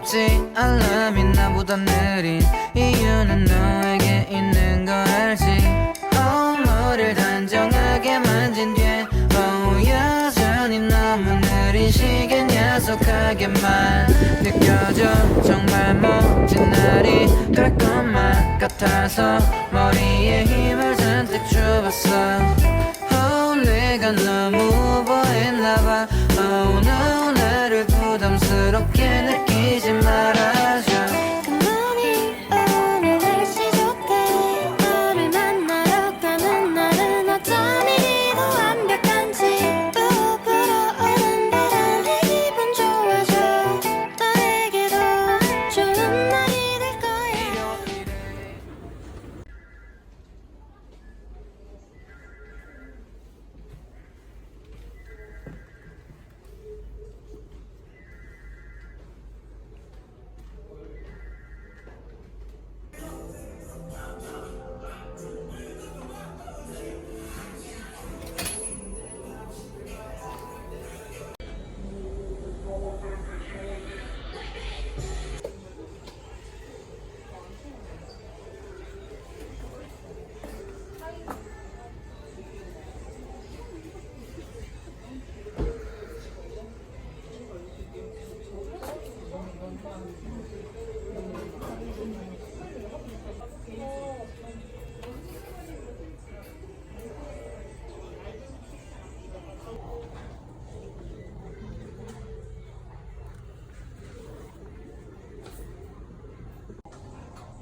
가볍지. 알람이 나보다 느린 이유는 너에게 있는 걸 알지? 머리를 단정하게 만진 뒤에 oh, 여전히 너무 느린 시계 야속하게만 느껴져. 정말 멋진 날이 될 것만 같아서 머리에 힘을 잔뜩 줘봤어. oh, 내가 너무 보였나봐 느끼지 말아줘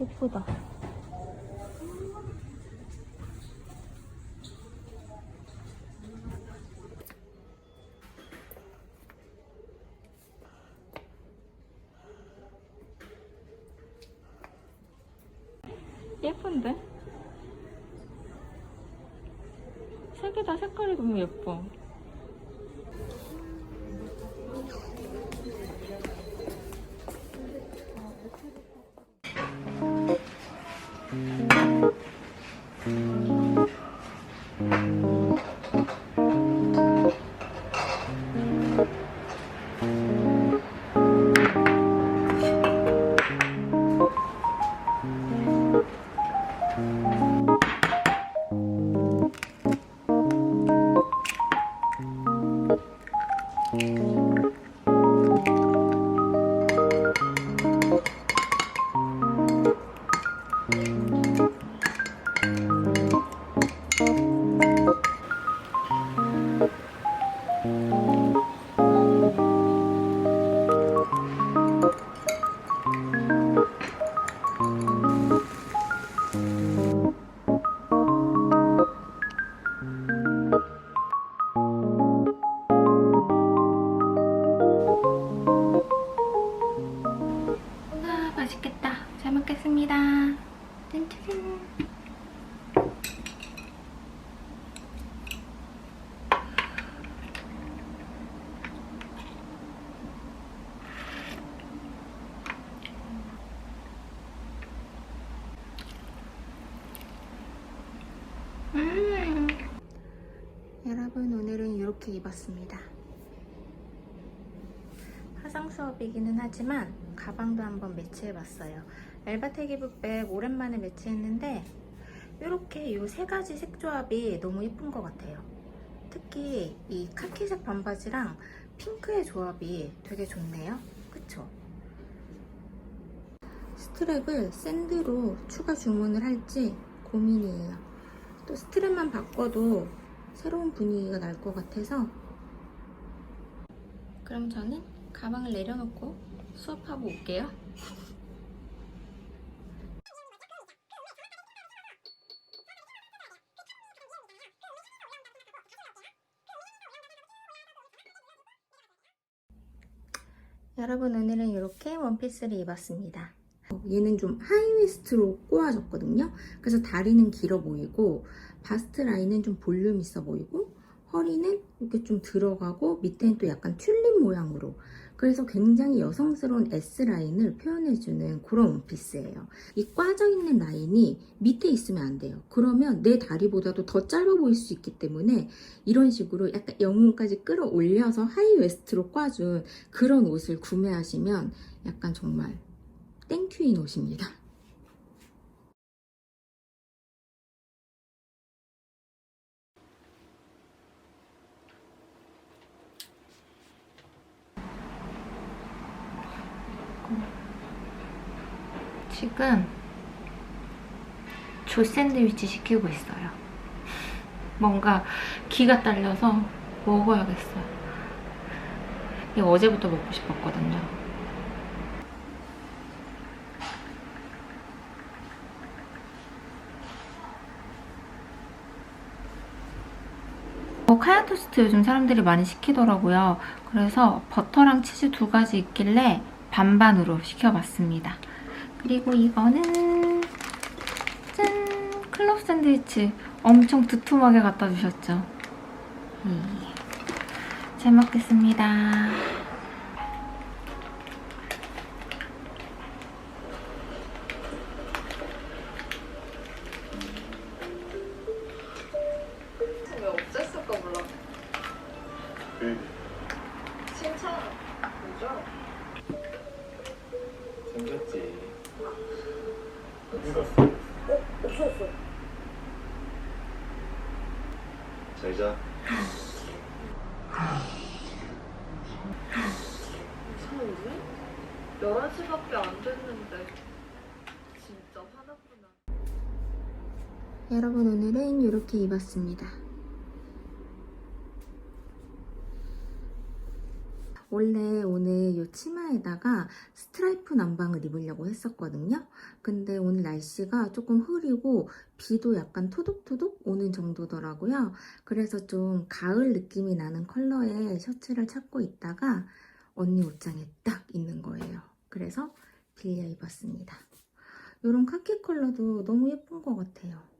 예쁘다 예쁜데? 세 개 다 색깔이 너무 예뻐. 음. 여러분 오늘은 이렇게 입었습니다. 화상 수업이기는 하지만 가방도 한번 매치해봤어요. 엘바텍 이브백 오랜만에 매치했는데 이렇게 이 세 가지 색 조합이 너무 예쁜 것 같아요. 특히 이 카키색 반바지랑 핑크의 조합이 되게 좋네요. 그쵸? 스트랩을 샌드로 추가 주문을 할지 고민이에요. 또 스트랩만 바꿔도 새로운 분위기가 날 것 같아서 그럼 저는 가방을 내려놓고 수업하고 올게요. 여러분 오늘은 이렇게 원피스를 입었습니다. 얘는 좀 하이웨스트로 꼬아졌거든요. 그래서 다리는 길어 보이고 바스트 라인은 좀 볼륨 있어 보이고 허리는 이렇게 좀 들어가고 밑에는 또 약간 튤립 모양으로 그래서 굉장히 여성스러운 S라인을 표현해주는 그런 원피스예요. 이 꽈져 있는 라인이 밑에 있으면 안 돼요. 그러면 내 다리보다도 더 짧아 보일 수 있기 때문에 이런 식으로 약간 영혼까지 끌어올려서 하이웨스트로 꽈준 그런 옷을 구매하시면 약간 정말 땡큐인 옷입니다. 지금 조 샌드위치 시키고 있어요. 뭔가 기가 딸려서 먹어야겠어요. 이거 어제부터 먹고 싶었거든요. 어, 카야 토스트 요즘 사람들이 많이 시키더라고요. 그래서 버터랑 치즈 두 가지 있길래 반반으로 시켜봤습니다. 그리고 이거는 짠! 클럽 샌드위치 엄청 두툼하게 갖다 주셨죠. 예. 잘 먹겠습니다. 왜 없앴을까 몰라. 칭 여러분 오늘은 이렇게 입었습니다. 원래 오늘 이 치마에다가 스트라이프 남방을 입으려고 했었거든요. 근데 오늘 날씨가 조금 흐리고 비도 약간 토독토독 오는 정도더라고요. 그래서 좀 가을 느낌이 나는 컬러의 셔츠를 찾고 있다가 언니 옷장에 딱 있는 거예요. 그래서 빌려 입었습니다. 이런 카키 컬러도 너무 예쁜 것 같아요.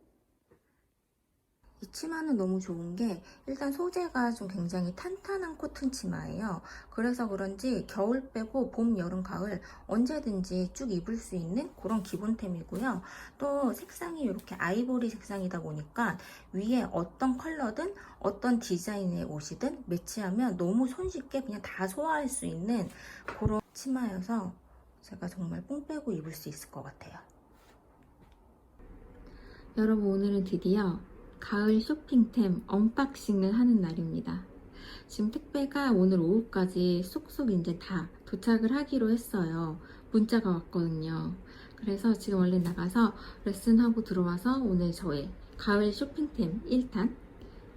이 치마는 너무 좋은 게 일단 소재가 좀 굉장히 탄탄한 코튼 치마예요. 그래서 그런지 겨울 빼고 봄, 여름, 가을 언제든지 쭉 입을 수 있는 그런 기본템이고요. 또 색상이 이렇게 아이보리 색상이다 보니까 위에 어떤 컬러든 어떤 디자인의 옷이든 매치하면 너무 손쉽게 그냥 다 소화할 수 있는 그런 치마여서 제가 정말 뽕 빼고 입을 수 있을 것 같아요. 여러분 오늘은 드디어 가을 쇼핑템 언박싱을 하는 날입니다. 지금 택배가 오늘 오후까지 쏙쏙 이제 다 도착을 하기로 했어요. 문자가 왔거든요. 그래서 지금 얼른 나가서 레슨하고 들어와서 오늘 저의 가을 쇼핑템 1탄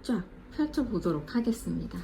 쫙 펼쳐보도록 하겠습니다.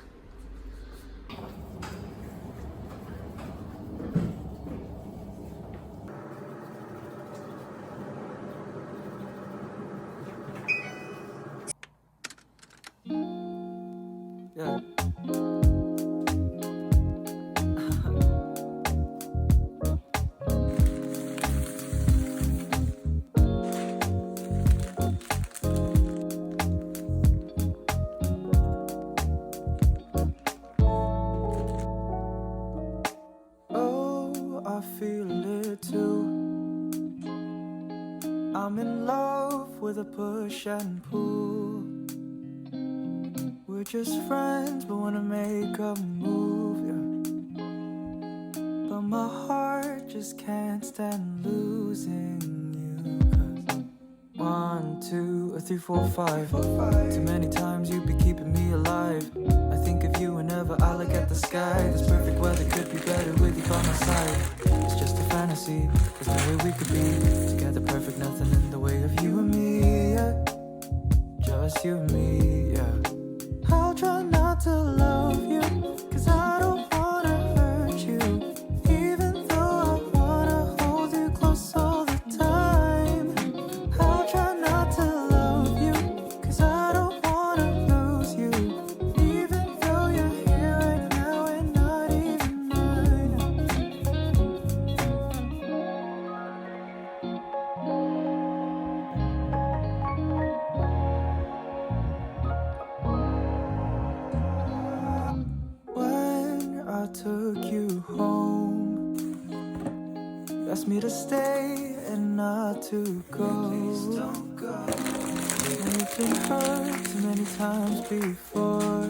I'm in love with a push and pull. We're just friends, but wanna make a move, yeah. But my heart just can't stand losing you. Cause one, two, three, four, five. Too many times you've been keeping me alive. I think of you whenever I look at the sky. This perfect weather could be better with you by my side. Just there's no way we could be together perfect, nothing in the way of you and me, yeah. Just you and me, Please don't go. And you've been hurt too many times before.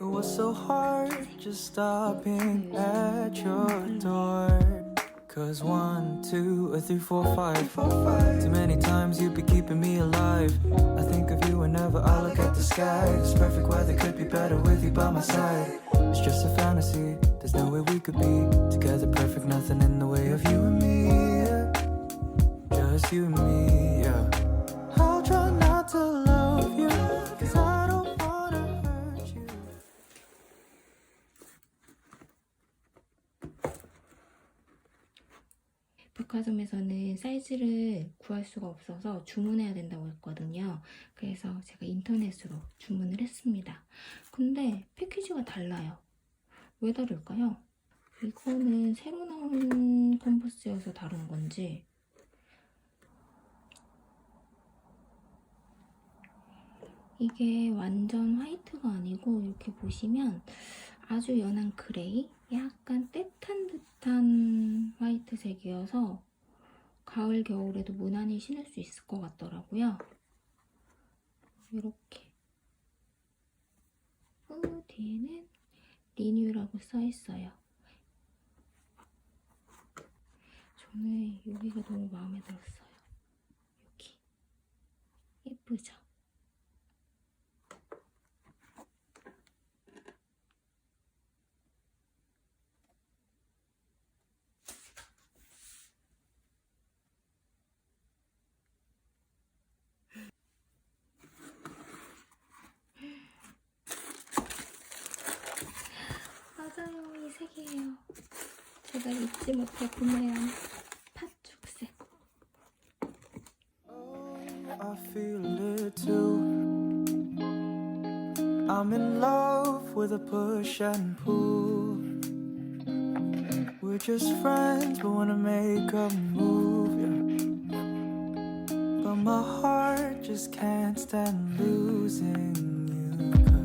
It was so hard just stopping at your door. Cause one, two, or three, four, five. Too many times you'd be keeping me alive. I think of you whenever I look at the sky. This perfect weather could be better with you by my side. It's just a fantasy. There's no way we could be together perfect. Nothing in the way of you and me. Just you and me, yeah. I'll try not to love you. Cause I don't wanna hurt you. 백화점에서는 사이즈를 구할 수가 없어서 주문해야 된다고 했거든요. 그래서 제가 인터넷으로 주문을 했습니다. 근데 패키지가 달라요. 왜 다를까요? 이거는 새로 나온 컨버스여서 다른 건지 이게 완전 화이트가 아니고 이렇게 보시면 아주 연한 그레이, 약간 떼탄 듯한 화이트색이어서 가을, 겨울에도 무난히 신을 수 있을 것 같더라고요. 이렇게. 후 뒤에는 리뉴라고 써 있어요. 저는 여기가 너무 마음에 들었어요. 여기. 예쁘죠? 색이에요. 제가 잊지 못해 구매한 팥죽색. I feel it too. I'm in love with a push and pull. We're just friends, but wanna make a move. Yeah. But my heart just can't stand losing you.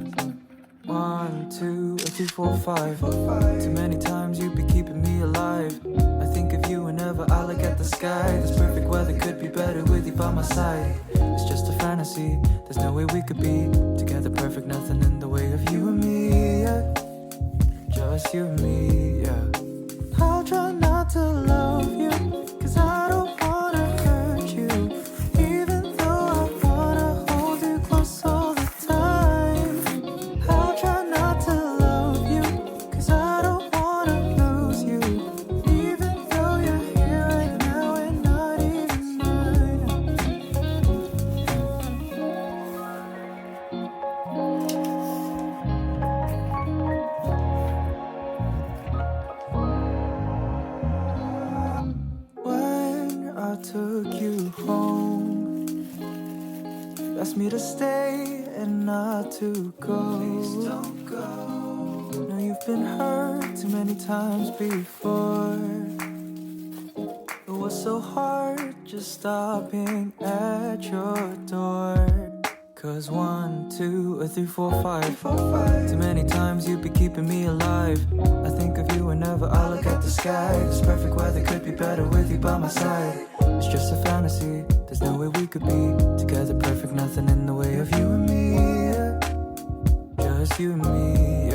one, two, three, four, five. Too many times you'd be keeping me alive. I think of you whenever I look at the sky. This perfect weather could be better with you by my side. It's just a fantasy. There's no way we could be together perfect. Nothing in the way of you and me. Yeah. Just you and me. Yeah. I took you home, you asked me to stay and not to go. Please don't go. Now you've been hurt too many times before. It was so hard just stopping at your door. Cause one, two, or three, four, five. Too many times you'd be keeping me alive. I think of you whenever I look at the sky. This perfect weather could be better with you by my side. It's just a fantasy. There's no way we could be together perfect. Nothing in the way of you and me. yeah. Just you and me.